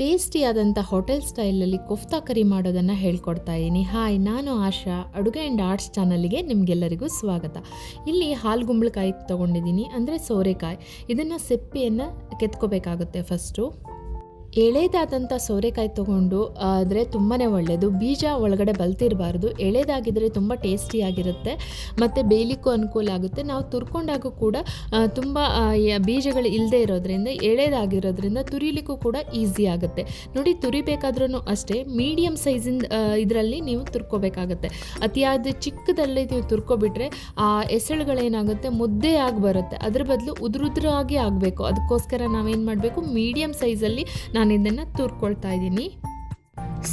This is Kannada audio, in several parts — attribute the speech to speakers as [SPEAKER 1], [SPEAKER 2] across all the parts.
[SPEAKER 1] ಟೇಸ್ಟಿಯಾದಂಥ ಹೋಟೆಲ್ ಸ್ಟೈಲಲ್ಲಿ ಕೊಫ್ತಾ ಕರಿ ಮಾಡೋದನ್ನು ಹೇಳ್ಕೊಡ್ತಾ ಇದ್ದೀನಿ. ಹಾಯ್, ನಾನು ಆಶಾ. ಅಡುಗೆ ಆ್ಯಂಡ್ ಆರ್ಟ್ಸ್ ಚಾನಲ್ಗೆ ನಿಮಗೆಲ್ಲರಿಗೂ ಸ್ವಾಗತ. ಇಲ್ಲಿ ಹಾಲ್ಗುಂಬಳಕಾಯಿ ತೊಗೊಂಡಿದ್ದೀನಿ, ಅಂದರೆ ಸೋರೆಕಾಯಿ. ಇದನ್ನು ಸಿಪ್ಪೆಯನ್ನು ಕೆತ್ಕೋಬೇಕಾಗುತ್ತೆ ಫಸ್ಟು. ಎಳೆದಾದಂಥ ಸೋರೆಕಾಯಿ ತೊಗೊಂಡು, ಆದರೆ ತುಂಬಾ ಒಳ್ಳೆಯದು ಬೀಜ ಒಳಗಡೆ ಬಲ್ತಿರಬಾರ್ದು. ಎಳೆದಾಗಿದ್ದರೆ ತುಂಬ ಟೇಸ್ಟಿಯಾಗಿರುತ್ತೆ ಮತ್ತು ಬೇಯಲಿಕ್ಕೂ ಅನುಕೂಲ ಆಗುತ್ತೆ. ನಾವು ತುರ್ಕೊಂಡಾಗೂ ಕೂಡ ತುಂಬ ಬೀಜಗಳು ಇಲ್ಲದೆ ಇರೋದ್ರಿಂದ, ಎಳೆದಾಗಿರೋದ್ರಿಂದ ತುರಿಲಿಕ್ಕೂ ಕೂಡ ಈಸಿ ಆಗುತ್ತೆ. ನೋಡಿ ತುರಿಬೇಕಾದ್ರೂ ಅಷ್ಟೇ ಮೀಡಿಯಮ್ ಸೈಜಿಂದ ಇದರಲ್ಲಿ ನೀವು ತುರ್ಕೋಬೇಕಾಗುತ್ತೆ. ಅತಿಯಾದ ಚಿಕ್ಕದಲ್ಲಿ ನೀವು ತುರ್ಕೊಬಿಟ್ರೆ, ಆ ಎಸಳುಗಳೇನಾಗುತ್ತೆ ಮುದ್ದೆ ಆಗಿ ಬರುತ್ತೆ. ಅದ್ರ ಬದಲು ಉದುರುದ್ರಾಗಿ ಆಗಬೇಕು. ಅದಕ್ಕೋಸ್ಕರ ನಾವೇನು ಮಾಡಬೇಕು? ಮೀಡಿಯಮ್ ಸೈಜಲ್ಲಿ ನಾನು ಇದನ್ನು ತುರ್ಕೊಳ್ತಾ ಇದ್ದೀನಿ.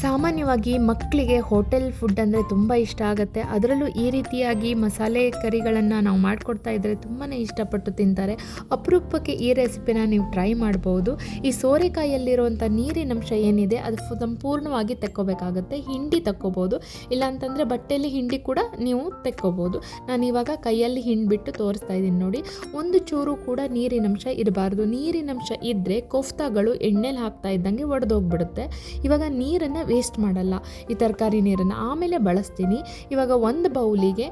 [SPEAKER 1] ಸಾಮಾನ್ಯವಾಗಿ ಮಕ್ಕಳಿಗೆ ಹೋಟೆಲ್ ಫುಡ್ ಅಂದರೆ ತುಂಬ ಇಷ್ಟ ಆಗುತ್ತೆ. ಅದರಲ್ಲೂ ಈ ರೀತಿಯಾಗಿ ಮಸಾಲೆ ಕರಿಗಳನ್ನು ನಾವು ಮಾಡಿಕೊಡ್ತಾ ಇದ್ದರೆ ತುಂಬಾ ಇಷ್ಟಪಟ್ಟು ತಿಂತಾರೆ. ಅಪರೂಪಕ್ಕೆ ಈ ರೆಸಿಪಿನ ನೀವು ಟ್ರೈ ಮಾಡ್ಬೋದು. ಈ ಸೋರೆಕಾಯಲ್ಲಿರುವಂಥ ನೀರಿನಂಶ ಏನಿದೆ, ಅದು ಸಂಪೂರ್ಣವಾಗಿ ತೆಕ್ಕೋಬೇಕಾಗುತ್ತೆ. ಹಿಂಡಿ ತಕ್ಕೋಬೋದು. ಇಲ್ಲಾಂತಂದರೆ ಬಟ್ಟೆಯಲ್ಲಿ ಹಿಂಡಿ ಕೂಡ ನೀವು ತೆಕ್ಕೋಬೋದು. ನಾನು ಇವಾಗ ಕೈಯಲ್ಲಿ ಹಿಂಡ್ಬಿಟ್ಟು ತೋರಿಸ್ತಾ ಇದ್ದೀನಿ ನೋಡಿ. ಒಂದು ಚೂರು ಕೂಡ ನೀರಿನಂಶ ಇರಬಾರ್ದು. ನೀರಿನಂಶ ಇದ್ದರೆ ಕೋಫ್ತಾಗಳು ಎಣ್ಣೆಲಿ ಹಾಕ್ತಾ ಇದ್ದಂಗೆ ಒಡೆದೋಗ್ಬಿಡುತ್ತೆ. ಇವಾಗ ನೀರನ್ನು ವೇಸ್ಟ್ ಮಾಡಲ್ಲ. ಈ ತರಕಾರಿ ನೀರನ್ನು ಆಮೇಲೆ ಬಳಸ್ತೀನಿ. ಇವಾಗ ಒಂದು ಬೌಲಿಗೆ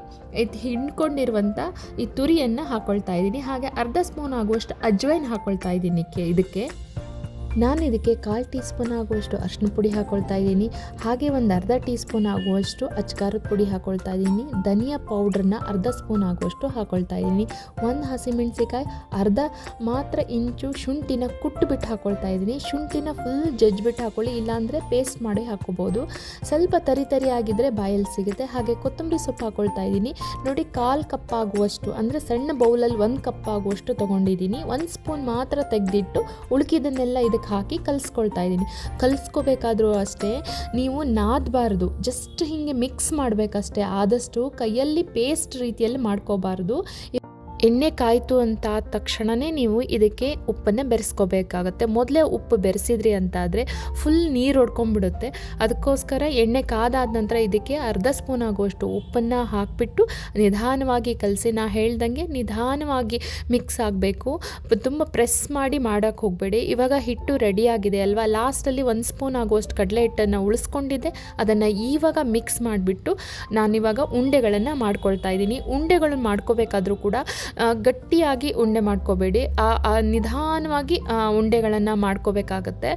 [SPEAKER 1] ಹಿಂಡ್ಕೊಂಡಿರುವಂಥ ಈ ತುರಿಯನ್ನು ಹಾಕ್ಕೊಳ್ತಾ ಇದ್ದೀನಿ. ಹಾಗೆ ಅರ್ಧ ಸ್ಪೂನ್ ಆಗುವಷ್ಟು ಅಜ್ವೈನ್ ಹಾಕ್ಕೊಳ್ತಾ ಇದ್ದೀನಿ ಇದಕ್ಕೆ. ನಾನು ಇದಕ್ಕೆ ಕಾಲು ಟೀ ಸ್ಪೂನ್ ಆಗುವಷ್ಟು ಅರಿಶಿನ ಪುಡಿ ಹಾಕ್ಕೊಳ್ತಾ ಇದ್ದೀನಿ. ಹಾಗೆ ಒಂದು ಅರ್ಧ ಟೀ ಸ್ಪೂನ್ ಆಗುವಷ್ಟು ಅಚ್ಕಾರದ ಪುಡಿ ಹಾಕ್ಕೊಳ್ತಾ ಇದ್ದೀನಿ. ಧನಿಯಾ ಪೌಡ್ರನ್ನ ಅರ್ಧ ಸ್ಪೂನ್ ಆಗುವಷ್ಟು ಹಾಕ್ಕೊಳ್ತಾ ಇದ್ದೀನಿ. ಒಂದು ಹಸಿಮೆಣಸಿಕಾಯಿ ಅರ್ಧ ಮಾತ್ರ ಇಂಚು ಶುಂಠಿನ ಕುಟ್ಟುಬಿಟ್ಟು ಹಾಕ್ಕೊಳ್ತಾ ಇದ್ದೀನಿ. ಶುಂಠಿನ ಫುಲ್ ಜಜ್ಬಿಟ್ಟು ಹಾಕೊಳ್ಳಿ, ಇಲ್ಲಾಂದರೆ ಪೇಸ್ಟ್ ಮಾಡಿ ಹಾಕೋಬೋದು ಸ್ವಲ್ಪ ತರಿ ತರಿ ಆಗಿದ್ದರೆ ಬಾಯಲ್ಲಿ ಸಿಗುತ್ತೆ. ಹಾಗೆ ಕೊತ್ತಂಬರಿ ಸೊಪ್ಪು ಹಾಕ್ಕೊಳ್ತಾ ಇದ್ದೀನಿ. ನೋಡಿ, ಕಾಲು ಕಪ್ ಆಗುವಷ್ಟು, ಅಂದರೆ ಸಣ್ಣ ಬೌಲಲ್ಲಿ ಒಂದು ಕಪ್ ಆಗುವಷ್ಟು ತೊಗೊಂಡಿದ್ದೀನಿ. ಒಂದು ಸ್ಪೂನ್ ಮಾತ್ರ ತೆಗೆದಿಟ್ಟು, ಉಳುಕಿದನ್ನೆಲ್ಲ ಇದಕ್ಕೆ ಹಾಕಿ ಕಲಿಸ್ಕೊಳ್ತಾ ಇದ್ದೀನಿ. ಕಲಿಸ್ಕೋಬೇಕಾದ್ರೂ ಅಷ್ಟೇ, ನೀವು ನಾದಬಾರ್ದು. ಜಸ್ಟ್ ಹೀಗೆ ಮಿಕ್ಸ್ ಮಾಡಬೇಕಷ್ಟೇ. ಆದಷ್ಟು ಕೈಯಲ್ಲಿ ಪೇಸ್ಟ್ ರೀತಿಯಲ್ಲಿ ಮಾಡ್ಕೋಬಾರ್ದು. ಎಣ್ಣೆ ಕಾಯಿತು ಅಂತ ತಕ್ಷಣವೇ ನೀವು ಇದಕ್ಕೆ ಉಪ್ಪನ್ನು ಬೆರೆಸ್ಕೋಬೇಕಾಗತ್ತೆ. ಮೊದಲೇ ಉಪ್ಪು ಬೆರೆಸಿದ್ರಿ ಅಂತಾದರೆ ಫುಲ್ ನೀರು ಹೊಡ್ಕೊಂಡ್ಬಿಡುತ್ತೆ ಅದಕ್ಕೋಸ್ಕರ ಎಣ್ಣೆ ಕಾದಾದ ನಂತರ ಇದಕ್ಕೆ ಅರ್ಧ ಸ್ಪೂನ್ ಆಗುವಷ್ಟು ಉಪ್ಪನ್ನು ಹಾಕಿಬಿಟ್ಟು ನಿಧಾನವಾಗಿ ಕಲಸಿ. ನಾ ಹೇಳ್ದಂಗೆ ನಿಧಾನವಾಗಿ ಮಿಕ್ಸ್ ಆಗಬೇಕು. ತುಂಬ ಪ್ರೆಸ್ ಮಾಡಿ ಮಾಡೋಕ್ಕೆ ಹೋಗಬೇಡಿ. ಇವಾಗ ಹಿಟ್ಟು ರೆಡಿಯಾಗಿದೆ ಅಲ್ವಾ? ಲಾಸ್ಟಲ್ಲಿ ಒಂದು ಸ್ಪೂನ್ ಆಗುವಷ್ಟು ಕಡಲೆ ಹಿಟ್ಟನ್ನು ಉಳಿಸ್ಕೊಂಡಿದ್ದೆ. ಅದನ್ನು ಈವಾಗ ಮಿಕ್ಸ್ ಮಾಡಿಬಿಟ್ಟು ನಾನಿವಾಗ ಉಂಡೆಗಳನ್ನು ಮಾಡ್ಕೊಳ್ತಾ ಇದ್ದೀನಿ. ಉಂಡೆಗಳನ್ನು ಮಾಡ್ಕೋಬೇಕಾದ್ರೂ ಕೂಡ ಗಟ್ಟಿಯಾಗಿ ಉಂಡೆ ಮಾಡ್ಕೋಬೇಡಿ. ಆ ನಿಧಾನವಾಗಿ ಉಂಡೆಗಳನ್ನು ಮಾಡ್ಕೋಬೇಕಾಗತ್ತೆ.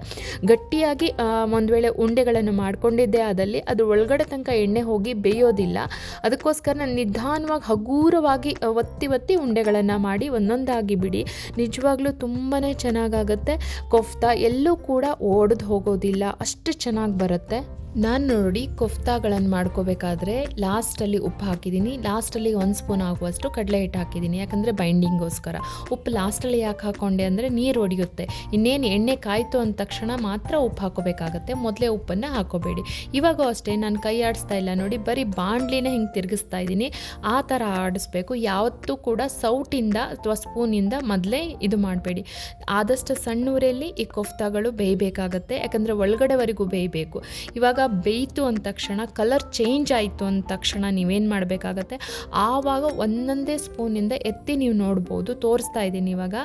[SPEAKER 1] ಗಟ್ಟಿಯಾಗಿ ಒಂದು ವೇಳೆ ಉಂಡೆಗಳನ್ನು ಮಾಡ್ಕೊಂಡಿದ್ದೆ ಆದಲ್ಲಿ ಅದು ಒಳಗಡೆ ತನಕ ಎಣ್ಣೆ ಹೋಗಿ ಬೇಯೋದಿಲ್ಲ. ಅದಕ್ಕೋಸ್ಕರ ನಾನು ನಿಧಾನವಾಗಿ, ಹಗೂರವಾಗಿ ಒತ್ತಿ ಒತ್ತಿ ಉಂಡೆಗಳನ್ನು ಮಾಡಿ ಒಂದೊಂದಾಗಿ ಬಿಡಿ. ನಿಜವಾಗ್ಲೂ ತುಂಬಾ ಚೆನ್ನಾಗಾಗುತ್ತೆ. ಕೊಫ್ತಾ ಎಲ್ಲೂ ಕೂಡ ಓಡ್ದು ಹೋಗೋದಿಲ್ಲ. ಅಷ್ಟು ಚೆನ್ನಾಗಿ ಬರುತ್ತೆ. ನಾನು ನೋಡಿ ಕೊಫ್ತಾಗಳನ್ನು ಮಾಡ್ಕೋಬೇಕಾದ್ರೆ ಲಾಸ್ಟಲ್ಲಿ ಉಪ್ಪು ಹಾಕಿದ್ದೀನಿ. ಲಾಸ್ಟಲ್ಲಿ ಒಂದು ಸ್ಪೂನ್ ಆಗುವಷ್ಟು ಕಡಲೆ ಹಿಟ್ಟು ಹಾಕಿದ್ದೀನಿ. ಯಾಕಂದರೆ ಬೈಂಡಿಂಗೋಸ್ಕರ ಉಪ್ಪು ಲಾಸ್ಟಲ್ಲಿ ಯಾಕೆ ಹಾಕ್ಕೊಂಡೆ ಅಂದರೆ ನೀರು ಒಡೆಯುತ್ತೆ. ಇನ್ನೇನು ಎಣ್ಣೆ ಕಾಯಿತು ಅಂದ ತಕ್ಷಣ ಮಾತ್ರ ಉಪ್ಪು ಹಾಕೋಬೇಕಾಗತ್ತೆ. ಮೊದಲೇ ಉಪ್ಪನ್ನು ಹಾಕೋಬೇಡಿ. ಇವಾಗೂ ಅಷ್ಟೇ, ನಾನು ಕೈ ಆಡಿಸ್ತಾ ಇಲ್ಲ. ನೋಡಿ, ಬರೀ ಬಾಂಡ್ಲಿನ ಹಿಂಗೆ ತಿರುಗಿಸ್ತಾ ಇದ್ದೀನಿ. ಆ ಥರ ಆಡಿಸ್ಬೇಕು. ಯಾವತ್ತೂ ಕೂಡ ಸೌಟಿಂದ ಅಥವಾ ಸ್ಪೂನಿಂದ ಮೊದಲೇ ಇದು ಮಾಡಬೇಡಿ. ಆದಷ್ಟು ಸಣ್ಣ ಊರಲ್ಲಿ ಈ ಕೊಫ್ತಾಗಳು ಬೇಯಬೇಕಾಗತ್ತೆ. ಯಾಕಂದರೆ ಒಳಗಡೆವರೆಗೂ ಬೇಯಬೇಕು. ಇವಾಗ ಬೇಯ್ತು ಅಂದ ತಕ್ಷಣ ಕಲರ್ ಚೇಂಜ್ ಆಯಿತು ಅಂದ ತಕ್ಷಣ ನೀವೇನು ಮಾಡಬೇಕಾಗತ್ತೆ? ಆವಾಗ ಒಂದೊಂದೇ ಸ್ಪೂನಿಂದ ಎತ್ತಿ ನೀವು ನೋಡ್ಬೋದು, ತೋರಿಸ್ತಾ ಇದ್ದೀನಿ ಇವಾಗ.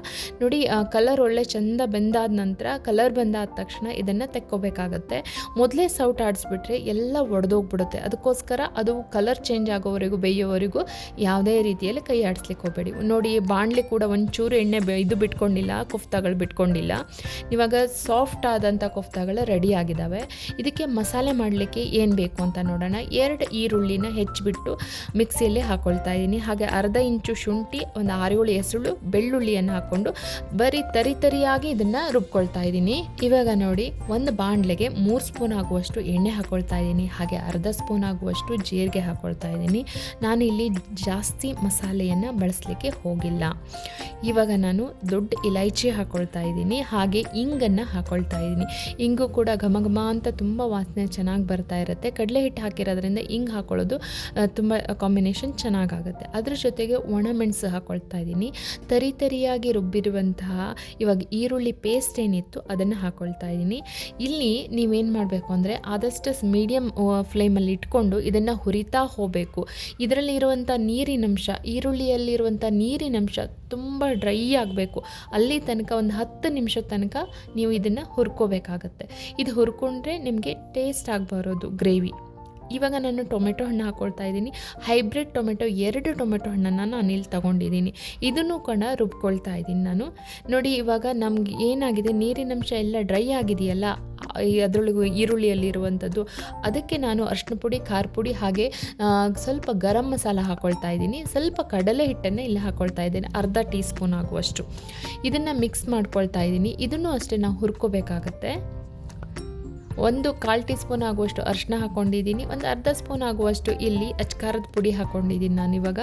[SPEAKER 1] ನೋಡಿ ಕಲರ್ ಒಳ್ಳೆ ಚಂದ ಬೆಂದಾದ ನಂತರ ಕಲರ್ ಬಂದಾದ ತಕ್ಷಣ ಇದನ್ನು ತೆಕ್ಕೋಬೇಕಾಗತ್ತೆ. ಮೊದಲೇ ಸೌಟ್ ಆಡಿಸ್ಬಿಟ್ರೆ ಎಲ್ಲ ಒಡೆದೋಗ್ಬಿಡುತ್ತೆ. ಅದಕ್ಕೋಸ್ಕರ ಅದು ಕಲರ್ ಚೇಂಜ್ ಆಗೋವರೆಗೂ, ಬೇಯೋವರೆಗೂ ಯಾವುದೇ ರೀತಿಯಲ್ಲಿ ಕೈ ಆಡಿಸ್ಲಿಕ್ಕೆ ಹೋಗಬೇಡಿ. ನೋಡಿ, ಬಾಣಲಿ ಕೂಡ ಒಂಚೂರು ಎಣ್ಣೆ ಇದು ಬಿಟ್ಕೊಂಡಿಲ್ಲ, ಕೊಫ್ತಾಗಳು ಬಿಟ್ಕೊಂಡಿಲ್ಲ. ಇವಾಗ ಸಾಫ್ಟ್ ಆದಂಥ ಕೊಫ್ತಾಗಳು ರೆಡಿ ಆಗಿದ್ದಾವೆ. ಇದಕ್ಕೆ ಮಸಾಲೆ ಮಾಡಲಿಕ್ಕೆ ಏನು ಬೇಕು ಅಂತ ನೋಡೋಣ. ಎರಡು ಈರುಳ್ಳಿನ ಹೆಚ್ಚಿಬಿಟ್ಟು ಮಿಕ್ಸಿಯಲ್ಲಿ ಹಾಕ್ಕೊಳ್ತಾ ಇದ್ದೀನಿ ಹಾಗೆ ಅರ್ಧ ಇಂಚು ಶುಂಠಿ, ಒಂದು ಆರೇಳು ಹೆಸರು ಬೆಳ್ಳುಳ್ಳಿಯನ್ನು ಹಾಕ್ಕೊಂಡು ಬರೀ ತರಿ ತರಿಯಾಗಿ ಇದನ್ನು ರುಬ್ಕೊಳ್ತಾ ಇದ್ದೀನಿ ಇವಾಗ ನೋಡಿ, ಒಂದು ಬಾಣಲೆಗೆ ಮೂರು ಸ್ಪೂನ್ ಆಗುವಷ್ಟು ಎಣ್ಣೆ ಹಾಕ್ಕೊಳ್ತಾ ಇದ್ದೀನಿ ಹಾಗೆ ಅರ್ಧ ಸ್ಪೂನ್ ಆಗುವಷ್ಟು ಜೀರಿಗೆ ಹಾಕ್ಕೊಳ್ತಾ ಇದ್ದೀನಿ ನಾನು ಇಲ್ಲಿ ಜಾಸ್ತಿ ಮಸಾಲೆಯನ್ನು ಬಳಸಲಿಕ್ಕೆ ಹೋಗಿಲ್ಲ. ಇವಾಗ ನಾನು ದೊಡ್ಡ ಇಲೈಚಿ ಹಾಕ್ಕೊಳ್ತಾ ಇದ್ದೀನಿ ಹಾಗೆ ಇಂಗನ್ನು ಹಾಕ್ಕೊಳ್ತಾ ಇದ್ದೀನಿ ಇಂಗು ಕೂಡ ಘಮ ಘಮ ಅಂತ ತುಂಬ ವಾಸನೆ ಚೆನ್ನಾಗಿ ಬರ್ತಾ ಇರುತ್ತೆ. ಕಡಲೆ ಹಿಟ್ಟು ಹಾಕಿರೋದ್ರಿಂದ ಹಿಂಗೆ ಹಾಕೊಳ್ಳೋದು ತುಂಬ ಕಾಂಬಿನೇಷನ್ ಚೆನ್ನಾಗಾಗುತ್ತೆ. ಅದ್ರ ಜೊತೆಗೆ ಒಣಮೆಣಸು ಹಾಕೊಳ್ತಾ ಇದ್ದೀನಿ. ತರಿ ತರಿಯಾಗಿ ರುಬ್ಬಿರುವಂತಹ ಇವಾಗ ಈರುಳ್ಳಿ ಪೇಸ್ಟ್ ಏನಿತ್ತು ಅದನ್ನು ಹಾಕೊಳ್ತಾ ಇದ್ದೀನಿ. ಇಲ್ಲಿ ನೀವೇನು ಮಾಡಬೇಕು ಅಂದರೆ ಆದಷ್ಟು ಮೀಡಿಯಮ್ ಫ್ಲೇಮಲ್ಲಿ ಇಟ್ಕೊಂಡು ಇದನ್ನು ಹುರಿತಾ ಹೋಗಬೇಕು. ಇದರಲ್ಲಿ ಇರುವಂಥ ನೀರಿನಂಶ, ಈರುಳ್ಳಿಯಲ್ಲಿರುವಂಥ ನೀರಿನಂಶ ತುಂಬ ಡ್ರೈ ಆಗಬೇಕು. ಅಲ್ಲಿ ತನಕ ಒಂದು ಹತ್ತು ನಿಮಿಷದ ತನಕ ನೀವು ಇದನ್ನು ಹುರ್ಕೋಬೇಕಾಗತ್ತೆ. ಇದು ಹುರ್ಕೊಂಡ್ರೆ ನಿಮಗೆ ಟೇಸ್ಟ್ ಆಗಿ ಬರೋದು ಗ್ರೇವಿ. ಇವಾಗ ನಾನು ಟೊಮೆಟೊ ಹಣ್ಣು ಹಾಕ್ಕೊಳ್ತಾ ಇದ್ದೀನಿ. ಹೈಬ್ರಿಡ್ ಟೊಮೆಟೊ, ಎರಡು ಟೊಮೆಟೊ ಹಣ್ಣನ್ನು ನಾನು ಇಲ್ಲಿ ತೊಗೊಂಡಿದ್ದೀನಿ. ಇದನ್ನು ಕೂಡ ರುಬ್ಕೊಳ್ತಾ ಇದ್ದೀನಿ ನಾನು. ನೋಡಿ, ಇವಾಗ ನಮ್ಗೆ ಏನಾಗಿದೆ ನೀರಿನಂಶ ಎಲ್ಲ ಡ್ರೈ ಆಗಿದೆಯಲ್ಲ ಅದರೊಳಗೂ ಈರುಳ್ಳಿಯಲ್ಲಿರುವಂಥದ್ದು. ಅದಕ್ಕೆ ನಾನು ಅರಿಶಿನ ಪುಡಿ, ಖಾರ ಪುಡಿ ಹಾಗೆ ಸ್ವಲ್ಪ ಗರಂ ಮಸಾಲ ಹಾಕ್ಕೊಳ್ತಾ ಇದ್ದೀನಿ. ಸ್ವಲ್ಪ ಕಡಲೆ ಹಿಟ್ಟನ್ನು ಇಲ್ಲಿ ಹಾಕ್ಕೊಳ್ತಾ ಇದ್ದೀನಿ, ಅರ್ಧ ಟೀ ಸ್ಪೂನ್ ಆಗುವಷ್ಟು. ಇದನ್ನು ಮಿಕ್ಸ್ ಮಾಡ್ಕೊಳ್ತಾ ಇದ್ದೀನಿ. ಇದನ್ನು ಅಷ್ಟೇ ನಾವು ಹುರ್ಕೋಬೇಕಾಗತ್ತೆ. ಒಂದು ಕಾಲು ಟೀ ಸ್ಪೂನ್ ಆಗುವಷ್ಟು ಅರಿಶಿನ ಹಾಕ್ಕೊಂಡಿದ್ದೀನಿ ಒಂದು ಅರ್ಧ ಸ್ಪೂನ್ ಆಗುವಷ್ಟು ಇಲ್ಲಿ ಅಚ್ಕಾರದ ಪುಡಿ ಹಾಕ್ಕೊಂಡಿದ್ದೀನಿ ನಾನಿವಾಗ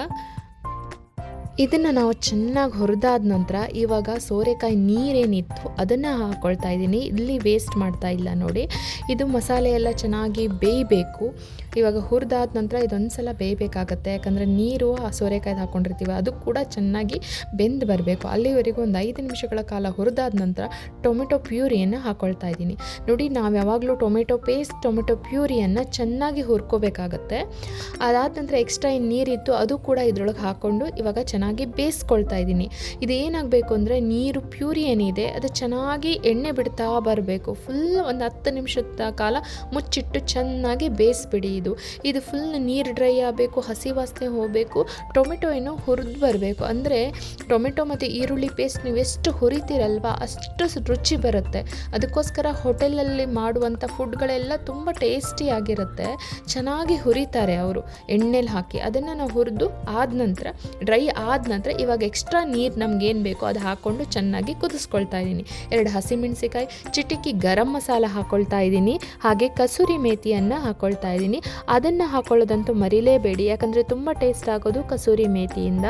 [SPEAKER 1] ಇದನ್ನು ನಾವು ಚೆನ್ನಾಗಿ ಹುರಿದಾದ ನಂತರ ಇವಾಗ ಸೋರೆಕಾಯಿ ನೀರೇನಿತ್ತು ಅದನ್ನು ಹಾಕ್ಕೊಳ್ತಾ ಇದ್ದೀನಿ. ಇಲ್ಲಿ ವೇಸ್ಟ್ ಮಾಡ್ತಾ ಇಲ್ಲ ನೋಡಿ. ಇದು ಮಸಾಲೆ ಎಲ್ಲ ಚೆನ್ನಾಗಿ ಬೇಯಬೇಕು. ಇವಾಗ ಹುರಿದಾದ ನಂತರ ಇದೊಂದು ಸಲ ಬೇಯಬೇಕಾಗತ್ತೆ. ಯಾಕಂದರೆ ನೀರು ಆ ಸೋರೆಕಾಯ್ದು ಹಾಕ್ಕೊಂಡಿರ್ತೀವಿ ಅದು ಕೂಡ ಚೆನ್ನಾಗಿ ಬೆಂದು ಬರಬೇಕು. ಅಲ್ಲಿವರೆಗೂ ಒಂದು ಐದು ನಿಮಿಷಗಳ ಕಾಲ ಹುರಿದಾದ ನಂತರ ಟೊಮೆಟೊ ಪ್ಯೂರಿಯನ್ನು ಹಾಕ್ಕೊಳ್ತಾ ಇದ್ದೀನಿ. ನೋಡಿ, ನಾವು ಯಾವಾಗಲೂ ಟೊಮೆಟೊ ಪೇಸ್ಟ್, ಟೊಮೆಟೊ ಪ್ಯೂರಿಯನ್ನು ಚೆನ್ನಾಗಿ ಹುರ್ಕೋಬೇಕಾಗತ್ತೆ. ಅದಾದ ನಂತರ ಎಕ್ಸ್ಟ್ರಾ ಏನು ನೀರಿತ್ತು ಅದು ಕೂಡ ಇದರೊಳಗೆ ಹಾಕ್ಕೊಂಡು ಇವಾಗ ಚೆನ್ನಾಗಿ ಬೇಯಿಸ್ಕೊಳ್ತಾ ಇದ್ದೀನಿ. ಇದೇನಾಗಬೇಕು ಅಂದರೆ ನೀರು ಪ್ಯೂರಿ ಏನಿದೆ, ಅದು ಚೆನ್ನಾಗಿ ಎಣ್ಣೆ ಬಿಡ್ತಾ ಬರಬೇಕು. ಫುಲ್ ಒಂದು ಹತ್ತು ನಿಮಿಷದ ಕಾಲ ಮುಚ್ಚಿಟ್ಟು ಚೆನ್ನಾಗಿ ಬೇಯಿಸ್ಬಿಡಿ ಇದು. ಇದು ಫುಲ್ ನೀರು ಡ್ರೈ ಆಗಬೇಕು, ಹಸಿ ವಾಸನೆ ಹೋಗಬೇಕು, ಟೊಮೆಟೊ ಏನು ಹುರಿದು ಬರಬೇಕು. ಅಂದರೆ ಟೊಮೆಟೊ ಮತ್ತು ಈರುಳ್ಳಿ ಪೇಸ್ಟ್ ನೀವು ಎಷ್ಟು ಹುರಿತೀರಲ್ವ, ಅಷ್ಟು ರುಚಿ ಬರುತ್ತೆ. ಅದಕ್ಕೋಸ್ಕರ ಹೋಟೆಲಲ್ಲಿ ಮಾಡುವಂಥ ಫುಡ್ಗಳೆಲ್ಲ ತುಂಬ ಟೇಸ್ಟಿಯಾಗಿರುತ್ತೆ ಚೆನ್ನಾಗಿ ಹುರಿತಾರೆ ಅವರು, ಎಣ್ಣೆಲಿ ಹಾಕಿ. ಅದನ್ನು ನಾವು ಹುರಿದು ಆದ ನಂತರ ಡ್ರೈ ಆದ ನಂತರ ಇವಾಗ ಎಕ್ಸ್ಟ್ರಾ ನೀರು ನಮ್ಗೆ ಏನು ಬೇಕೋ ಅದು ಹಾಕ್ಕೊಂಡು ಚೆನ್ನಾಗಿ ಕುದಿಸ್ಕೊಳ್ತಾ ಇದ್ದೀನಿ ಎರಡು ಹಸಿಮೆಣಸಿಕಾಯಿ ಚಿಟಿಕಿ ಗರಂ ಮಸಾಲ ಹಾಕ್ಕೊಳ್ತಾ ಇದ್ದೀನಿ ಹಾಗೆ ಕಸೂರಿ ಮೇತಿಯನ್ನು ಹಾಕ್ಕೊಳ್ತಾ ಇದ್ದೀನಿ ಅದನ್ನು ಹಾಕ್ಕೊಳ್ಳೋದಂತೂ ಮರಿಲೇಬೇಡಿ. ಯಾಕಂದರೆ ತುಂಬ ಟೇಸ್ಟ್ ಆಗೋದು ಕಸೂರಿ ಮೇಥಿಯಿಂದ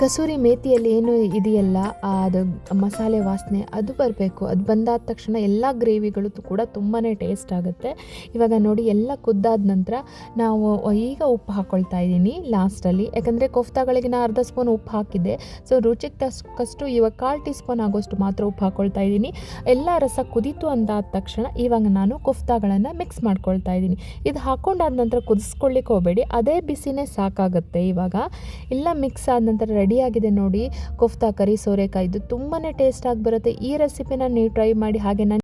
[SPEAKER 1] ಕಸೂರಿ ಮೇತಿಯಲ್ಲಿ ಏನು ಇದೆಯಲ್ಲ ಅದು ಮಸಾಲೆ ವಾಸನೆ ಅದು ಬರಬೇಕು. ಅದು ಬಂದಾದ ತಕ್ಷಣ ಎಲ್ಲ ಗ್ರೇವಿಗಳು ಕೂಡ ತುಂಬಾ ಟೇಸ್ಟ್ ಆಗುತ್ತೆ. ಇವಾಗ ನೋಡಿ ಎಲ್ಲ ಕುದ್ದಾದ ನಂತರ ನಾವು ಈಗ ಉಪ್ಪು ಹಾಕ್ಕೊಳ್ತಾ ಇದ್ದೀನಿ ಲಾಸ್ಟಲ್ಲಿ ಯಾಕಂದರೆ ಕೊಫ್ತಾಗಳಿಗೆ ನಾನು ಅರ್ಧ ಸ್ಪೂನ್ ಉಪ್ಪು ಹಾಕಿದ್ದೆ. ಸೊ ರುಚಿಗೆ ತಕ್ಕಷ್ಟು ಇವಾಗ ಕಾಲು ಟೀ ಸ್ಪೂನ್ ಆಗೋಷ್ಟು ಮಾತ್ರ ಉಪ್ಪು ಹಾಕ್ಕೊಳ್ತಾ ಇದ್ದೀನಿ. ಎಲ್ಲ ರಸ ಕುದೀತು ಅಂದಾದ ತಕ್ಷಣ ಇವಾಗ ನಾನು ಕೊಫ್ತಾಗಳನ್ನು ಮಿಕ್ಸ್ ಮಾಡ್ಕೊಳ್ತಾ ಇದ್ದೀನಿ. ಇದು ಹಾಕ್ಕೊಂಡಾದ ನಂತರ ಕುದಿಸ್ಕೊಳ್ಳಿಕ್ಕೆ ಹೋಗಬೇಡಿ. ಅದೇ ಬಿಸಿನೇ ಸಾಕಾಗುತ್ತೆ ಇವಾಗ. ಎಲ್ಲ ಮಿಕ್ಸ್ ಆದ ನಂತರ ರೆಡಿಯಾಗಿದೆ ನೋಡಿ. ಕೊಫ್ತಾ ಕರಿ ಸೋರೆಕಾಯಿದು ತುಂಬಾ ಟೇಸ್ಟ್ ಆಗಿ ಬರುತ್ತೆ. ಈ ರೆಸಿಪಿನ ನೀವು ಟ್ರೈ ಮಾಡಿ, ಹಾಗೆ ನಾನು